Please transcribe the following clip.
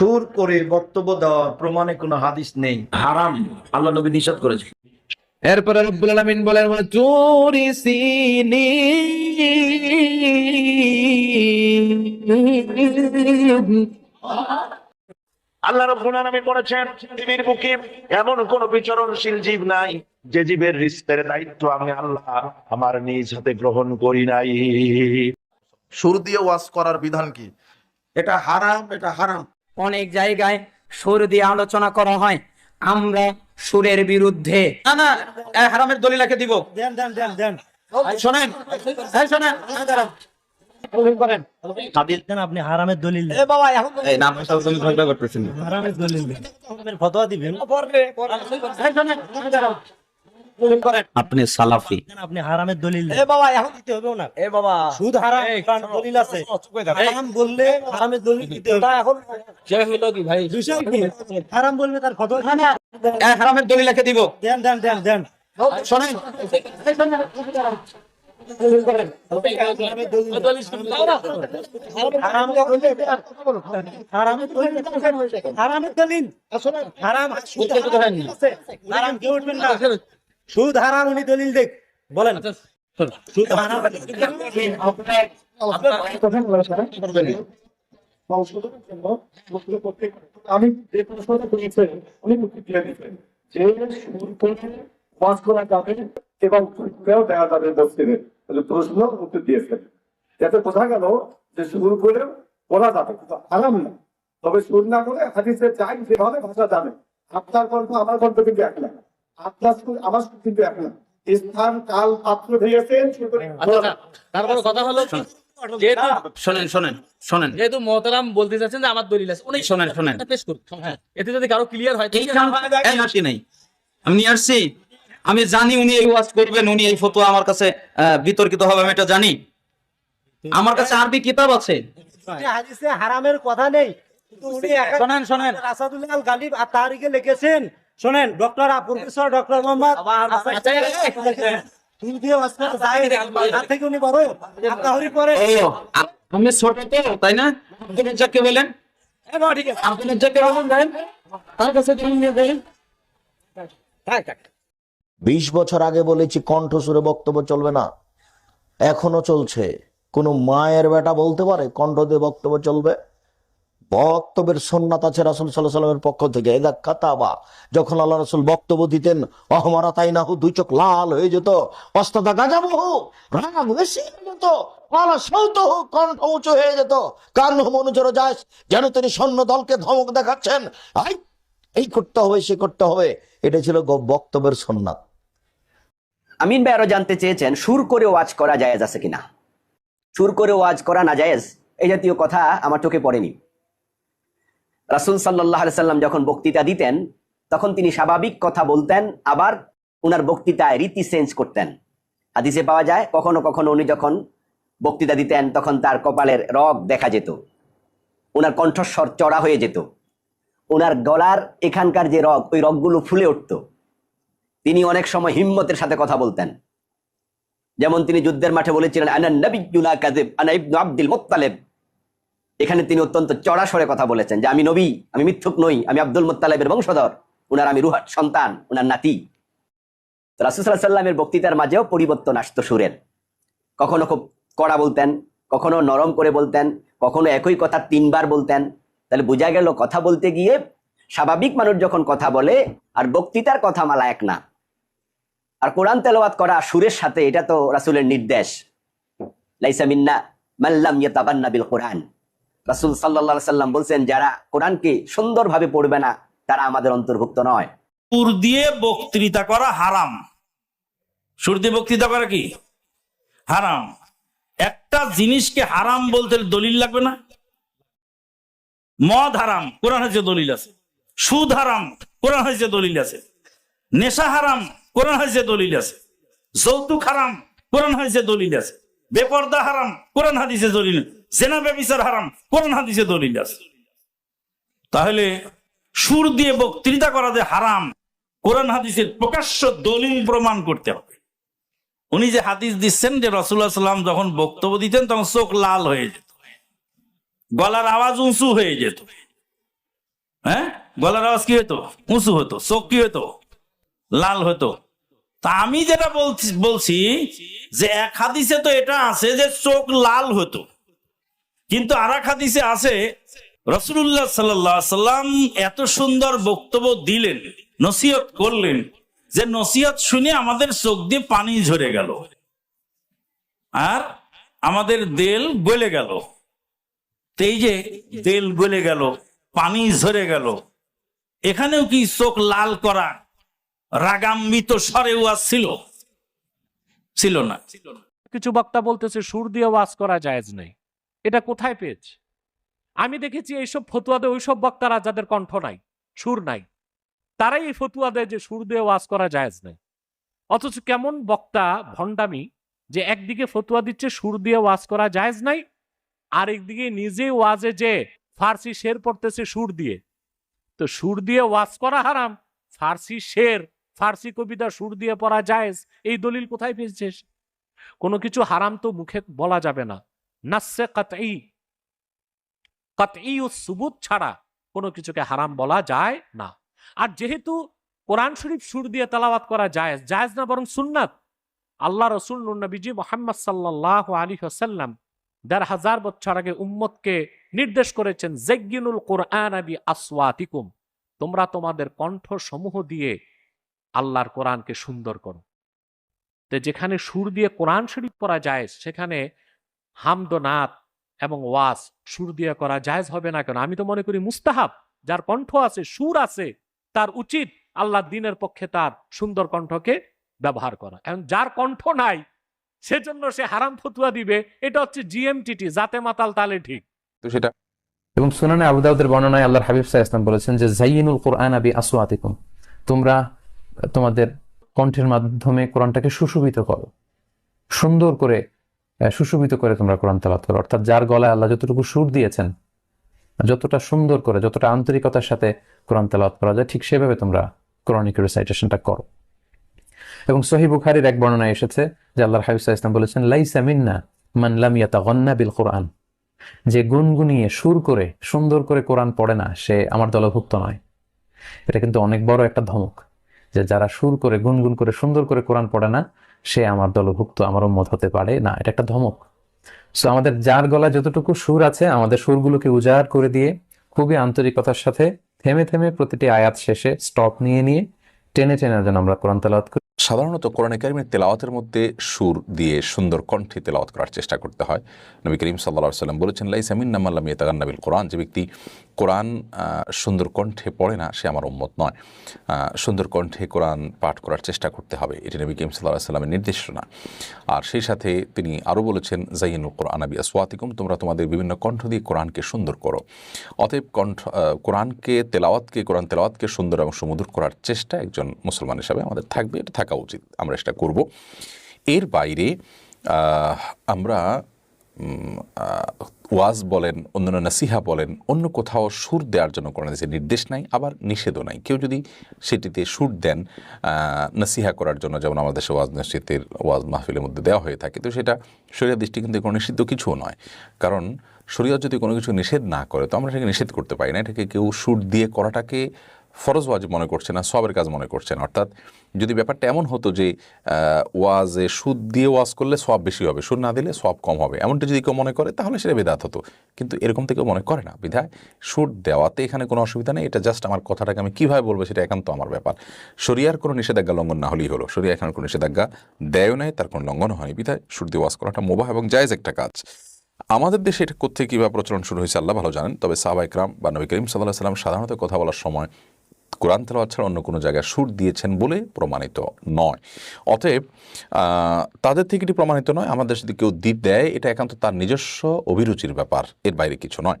সুর করে বক্তব্য দেওয়া প্রমাণে কোনো হাদিস নেই। হারাম। আল্লাহ নবী নিষেধ করেছে এরপরে রব্বুল আলামিন বলেন বলে চুরি সিনি আল্লাহ রাব্বুল আলামিন বলেছেন পৃথিবীর বুকে এমন কোন বিচরণশীল জীব নাই যে জীবের রিস্তের দায়িত্ব আমি আল্লাহ আমার নিজ হাতে গ্রহণ করি নাই। সুর দিয়ে ওয়াজ করার বিধান কি? এটা হারাম এটা হারাম। অনেক জায়গায় সুর দিয়ে আলোচনা করা হয়। আমরা সুরের বিরুদ্ধে। না না হারামের দলিলাকে দিব। দেন দেন দেন দেন। শোনেন শোনেন আপনি হারামের দলিল দেন। এ বাবা এখন এই নাম তুমি ঝগড়া করতেছেন। হারামের দলিল দেন। ফতোয়া দিবেন। আপনি সালাফি। আপনি হারামের দলিল এ বাবা এখন দিতে হবে না এ বাবা। সুদ হারাম দলিল আছে। হারাম বললে হারামের দলিল দিতে হবে। এখন সে হলো কি ভাই? হারাম বলবে তার এ হারামের দলিলাকে দিব। দেন দেন দেন দেন। শোনেন। হারামের দলিল হারামের দলিল হারাম হারাম আছে। হারাম কেউ উঠবেন না। সুদ হারাম উনি দলিল দেখ বলেন। সুদ হারাম আমি যে প্রশ্নটা করেছেন উনি উত্তর দিয়ে দিচ্ছেন যে সুর করে ওয়াজ করা যাবে এবং সুরকেও দেওয়া যাবে মসজিদে তাহলে প্রশ্ন উত্তর দিয়েছেন যাতে বোঝা গেল যে সুর করে বলা যাবে কিন্তু আরাম না তবে সুর না করে হাদিসে যাই যেভাবে ভাষা যাবে আপনার কণ্ঠ আমার কণ্ঠ কিন্তু এক না আপনার আমার কিন্তু এক স্থান কাল পাত্র দিয়েছেন সুর কথা হলো যেহেতু শোনেন শোনেন শোনেন। যেহেতু মহতারাম বলতে চাচ্ছেন যে আমার দলিল আছে উনি শোনেন শোনেন। পেশ করুন এতে যদি কারও ক্লিয়ার হয় এই এই আসি নাই। আমি নিয়ে আসছি। আমি জানি উনি এই ওয়াজ করবেন উনি এই ফটো আমার কাছে আহ, বিতর্কিত হবে আমি এটা জানি। আমার কাছে আরবি কিতাব আছে। হারামের কথা নেই। কিন্তু উনি শোনেন শোনেন। আসাদুল্লাহ গালিব আর তারিখে লিখেছেন শোনেন ডক্টর প্রফেসর ডক্টর মোহাম্মদ আমি ছোট তো তাই না? বলেন। দেন। তার কাছে বিশ বছর আগে বলেছি কণ্ঠসুরে বক্তব্য চলবে না। এখনও চলছে। কোন মায়ের বেটা বলতে পারে কণ্ঠ দিয়ে বক্তব্য চলবে? বক্তব্যের সন্ন্যাত আছে রাসুল সাল্লাহ সাল্লামের পক্ষ থেকে। এদা কাতাবা, যখন আল্লাহ রাসুল বক্তব্য দিতেন অহমারা তাই না হু দুই চোখ লাল হয়ে যেত, অস্তাদা গাজাবহ, রাগ বেশি হয়ে যেত গলা সৌত হোক কণ্ঠ উঁচু হয়ে যেত। কান মনুচর যায় যেন তিনি সৈন্য দলকে ধমক দেখাচ্ছেন। আই, এই করতে হবে, সে করতে হবে। এটা ছিল বক্তব্যের সন্ন্যাত আমিন ভাই আরও জানতে চেয়েছেন, সুর করে ওয়াজ করা জায়েজ আছে কিনা? সুর করে ওয়াজ করা না জায়েজ? এই জাতীয় কথা আমার চোখে পড়েনি। রাসুল সাল্লাহ সাল্লাম যখন বক্তৃতা দিতেন, তখন তিনি স্বাভাবিক কথা বলতেন, আবার উনার বক্তৃতায় রীতি চেঞ্জ করতেন। হাদিসে পাওয়া যায়, কখনো কখনো উনি যখন বক্তৃতা দিতেন, তখন তার কপালের রগ দেখা যেত। ওনার কণ্ঠস্বর চড়া হয়ে যেত। ওনার গলার এখানকার যে রগ, ওই রগগুলো ফুলে উঠতো। তিনি অনেক সময় হিম্মতের সাথে কথা বলতেন। যেমন তিনি যুদ্ধের মাঠে বলেছিলেন আনা নবিয়্যুলা কাযিব, আনা ইবনু আব্দুল মুত্তালিব। এখানে তিনি অত্যন্ত চড়া স্বরে কথা বলেছেন যে আমি নবী, আমি মিথ্যুক নই, আমি আব্দুল মুত্তালিবের বংশধর, উনার আমি রুহার সন্তান, উনার নাতি। রাসুসাল্লাহ সাল্লামের বক্তৃতার মাঝেও পরিবর্তন আসতো সুরের। কখনো খুব কড়া বলতেন, কখনো নরম করে বলতেন, কখনো একই কথা তিনবার বলতেন। তাহলে বোঝা গেল কথা বলতে গিয়ে স্বাভাবিক মানুষ যখন কথা বলে, আর বক্তৃতার কথা মালা এক না। আর কোরআন তেলাওয়াত করা সুরের সাথে, এটা তো রাসূলের নির্দেশ। লাইসা মিন্না মাল্লাম ইয়াতাগান্না বিল কোরআন। রাসূল আলাইহি সাল্লাম বলছেন, যারা কোরআনকে সুন্দরভাবে পড়বে না, তারা আমাদের অন্তর্ভুক্ত নয়। সুর দিয়ে বক্তৃতা করা হারাম। সুর দিয়ে বক্তৃতা করা কি? হারাম। একটা জিনিসকে হারাম বলতে দলিল লাগবে না? মদ হারাম কোরআন হয়েছে দলিল আছে। সুদ হারাম কোরআন হয়েছে দলিল আছে। নেশা হারাম কোরআন হয়েছে দলিল আছে। যৌতুক হারাম কোরআন হয়েছে দলিল আছে। বেপর্দা হারাম, কোরআন হাদিসে দলিল জেনা ব্যবিচার হারাম, কোরআন হাদিসে দলিল আছে। তাহলে সুর দিয়ে বক্তৃতা করা যে হারাম, কোরআন হাদিসের প্রকাশ্য দলিল প্রমাণ করতে হবে। উনি যে হাদিস দিচ্ছেন যে রসুল্লাহ সাল্লাম যখন বক্তব্য দিতেন, তখন চোখ লাল হয়ে যেত। গলার আওয়াজ উঁচু হয়ে যেত। হ্যাঁ? গলার আওয়াজ কি হতো? উঁচু হতো। চোখ কি হতো? লাল হতো। তা আমি যেটা বলছি বলছি যে এক হাদিসে তো এটা আছে যে চোখ লাল হতো। কিন্তু আর এক হাদিসে আছে রসুল্লাহ সাল্লাম এত সুন্দর বক্তব্য দিলেন, নসিহত করলেন, যে নসিহত শুনে আমাদের চোখ দিয়ে পানি ঝরে গেল। আর আমাদের দেল গলে গেল। এই যে দেল গলে গেল, পানি ঝরে গেল, এখানেও কি চোখ লাল করা, রাগাম্বিত স্বরে ওয়াজ ছিল? ছিল না। কিছু বক্তা বলতেছে, সুর দিয়ে ওয়াজ করা জায়েজ নেই। এটা কোথায় পেয়েছে? আমি দেখেছি এইসব ফতুয়াদে ওইসব বক্তারা যাদের কণ্ঠ নাই, সুর নাই, তারাই এই ফতুয়া দেয় যে সুর দিয়ে ওয়াজ করা জায়েজ নেই। অথচ কেমন বক্তা ভণ্ডামি যে একদিকে ফতুয়া দিচ্ছে, সুর দিয়ে ওয়াজ করা জায়েজ নাই আর একদিকে নিজে ওয়াজে যে ফার্সি শের পড়তেছে সুর দিয়ে। তো সুর দিয়ে ওয়াজ করা হারাম, ফার্সি শের, ফার্সি কবিতা সুর দিয়ে পড়া জায়েজ, এই দলিল কোথায় পেয়েছিস? কোনো কিছু হারাম তো মুখে বলা যাবে না। নাসে কাতই কাতই ও সুবুত ছাড়া কোনো কিছুকে হারাম বলা যায় না। আর যেহেতু কোরআন শরীফ সুর দিয়ে তেলাওয়াত করা জায়েজ জায়েজ না বরং সুন্নাত। আল্লাহ রসুল নবীজি মোহাম্মদ সাল্লাহ আলী হাসাল্লাম দেড় হাজার বছর আগে উম্মতকে নির্দেশ করেছেন জেগিনুল কোরআন আবি আসওয়াতিকুম তোমরা তোমাদের কণ্ঠ সমূহ দিয়ে আল্লাহর কোরআনকে সুন্দর করো। তো যেখানে সুর দিয়ে কোরআন শরীফ পড়া যায়, সেখানে হামদনাথ এবং ওয়াস সুর দিয়ে করা জায়েজ হবে না কেন? আমি তো মনে করি মুস্তাহাব যার কণ্ঠ আছে সুর আছে তার উচিত আল্লাহ দিনের পক্ষে তার সুন্দর কণ্ঠকে ব্যবহার করা। এবং যার কণ্ঠ নাই সেজন্য সে হারাম ফতুয়া দিবে। এটা হচ্ছে জিএমটিটি জাতে মাতাল তালে ঠিক। তো সেটা এবং সুনানে আবু দাউদের বর্ণনায় আল্লাহর হাবিব সাহা ইসলাম বলেছেন যে জাইনুল কোরআন আবি আসওয়াতিকুম তোমরা তোমাদের কণ্ঠের মাধ্যমে কোরআনটাকে সুশোভিত করো। সুন্দর করে সুশোভিত করে তোমরা কোরআন তেলাওয়াত করো। অর্থাৎ যার গলায় আল্লাহ যতটুকু সুর দিয়েছেন, যতটা সুন্দর করে, যতটা আন্তরিকতার সাথে কোরআন তেলাওয়াত করা যায়, ঠিক সেভাবে তোমরা কোরআনিক রিসাইটেশনটা করো। এবং সহি বুখারির এক বর্ণনায় এসেছে যে আল্লাহর হাবিব সাহা ইসলাম বলেছেন, লাইসা মিন্না মান লাম ইয়াতাগান্না বিল কোরআন। যে গুনগুনিয়ে, সুর করে, সুন্দর করে কোরআন পড়ে না, সে আমার দলভুক্ত নয়। এটা কিন্তু অনেক বড় একটা ধমক যে যারা সুর করে, গুনগুন করে, সুন্দর করে কোরআন পড়ে না সে আমার দলভুক্ত, আমার উম্মত হতে পারে। না, এটা একটা ধমক। সো আমাদের যার গলায় যতটুকু সুর আছে, আমাদের সুরগুলোকে উজাড় করে দিয়ে খুবই আন্তরিকতার সাথে থেমে থেমে প্রতিটি আয়াত শেষে স্টপ নিয়ে নিয়ে টেনে টেনে যেন আমরা কোরআন তেলাওয়াত করি। সাধারণত কোরআন কারিমের তেলাওয়াতের মধ্যে সুর দিয়ে সুন্দর কণ্ঠে তেলাওয়াত করার চেষ্টা করতে হয়। নবী করিম সাল্লা সাল্লাম বলেছেন লাই সামিন নামাল্লাম তাগান্নাবিল কোরআন। যে ব্যক্তি কোরআন সুন্দর কণ্ঠে পড়ে না, সে আমার উম্মত নয়। সুন্দর কণ্ঠে কোরআন পাঠ করার চেষ্টা করতে হবে, এটি নবী করিম সাল্লাহ সাল্লামের নির্দেশনা আর সেই সাথে তিনি আরও বলেছেন জাইনুল কোরআন আবি আসওয়াতিকুম তোমরা তোমাদের বিভিন্ন কণ্ঠ দিয়ে কোরআনকে সুন্দর করো। অতএব কণ্ঠ কোরআনকে, তেলাওয়াতকে, কোরআন তেলাওয়াতকে সুন্দর এবং সুমধুর করার চেষ্টা একজন মুসলমান হিসাবে আমাদের থাকবে, এটা থাকা উচিত, আমরা সেটা করব। এর বাইরে আমরা ওয়াজ বলেন, অন্যান্য নাসিহা বলেন, অন্য কোথাও সুর দেওয়ার জন্য কোনো যে নির্দেশ নাই, আবার নিষেধও নাই। কেউ যদি সেটিতে সুর দেন নাসিহা করার জন্য, যেমন আমাদের দেশে ওয়াজ নসিহতের ওয়াজ মাহফিলের মধ্যে দেওয়া হয়ে থাকে, তো সেটা শরীর দৃষ্টি কিন্তু কোনো নিষিদ্ধ কিছুও নয়। কারণ শরীয়ত যদি কোনো কিছু নিষেধ না করে, তো আমরা সেটাকে নিষেধ করতে পারি না। এটাকে কেউ সুর দিয়ে করাটাকে ফরজ ওয়াজিব মনে করছে না, সবের কাজ মনে করছে না। অর্থাৎ যদি ব্যাপারটা এমন হতো যে ওয়াজে সুদ দিয়ে ওয়াজ করলে সব বেশি হবে, সুদ না দিলে সব কম হবে। এমনটা যদি কেউ মনে করে, তাহলে সেটা বেদাত হতো। কিন্তু এরকম কেউ মনে করে না, বিধায় সুদ দেওয়াতে এখানে কোনো অসুবিধা নেই। এটা জাস্ট আমার কথাটাকে আমি কীভাবে বলব সেটা একান্ত আমার ব্যাপার। শরিয়ার কোনো নিষেধাজ্ঞা লঙ্ঘন না হলেই হলো। শরিয়া এখানে কোনো নিষেধাজ্ঞা দেয়ও নাই, তার কোনো লঙ্ঘন হয়নি। বিধায় সুদ দিয়ে ওয়াজ করাটা মোবাহ এবং জায়েজ একটা কাজ। আমাদের দেশে এটা কোথেকে কীভাবে প্রচলন শুরু হয়েছে, আল্লাহ ভালো জানেন। তবে সাহাবা ইকরাম বা নবী করিম সাল্লাহ সাল্লাম সাধারণত কথা বলার সময় কোরআন তেলাওয়াত ছাড়া অন্য কোনো জায়গায় সুর দিয়েছেন বলে প্রমাণিত নয়। অতএব তাদের থেকে এটি প্রমাণিত নয়, আমাদের যদি কেউ দ্বীপ দেয়, এটা একান্ত তার নিজস্ব অভিরুচির ব্যাপার, এর বাইরে কিছু নয়।